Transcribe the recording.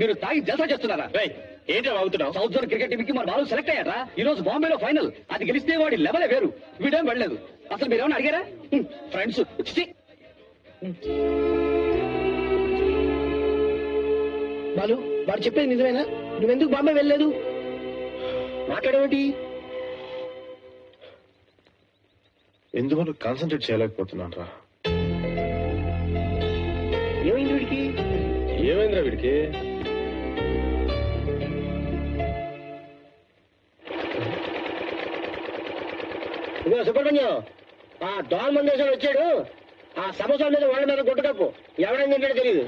మీరు తాగి జలసా చేస్తున్నారా? ఏంటో అవుతున్నావు? సౌత్ జోన్ క్రికెట్ టీమ్కి మన బాలు సెలెక్ట్ అయ్యారా ఈ రోజు బాంబేలో ఫైనల్. అది గెలిస్తే వాడి లెవెలే వేరు. వీడేం వెళ్ళలేదు. అసలు మీరేమన్నా అడిగారా? ఫ్రెండ్స్ బాలు వాడు చెప్పేది నిజమేనా? నువ్వెందుకు బాంబే వెళ్ళలేదు? మాట్లాడేమిటి ఎందువల్ల కాన్సన్ట్రేట్ చేయలేకపోతున్నాను రా ఏమైంది వీడికి? ఏమైందిరా వీడికి? ఇదిగో సుబ్రహ్మణ్యం ఆ దోమ మందేశ్వరం వచ్చాడు. ఆ సమస్య మీద వాళ్ళ మీద గుడ్డ కప్పు ఎవడని తింటాడో తెలియదు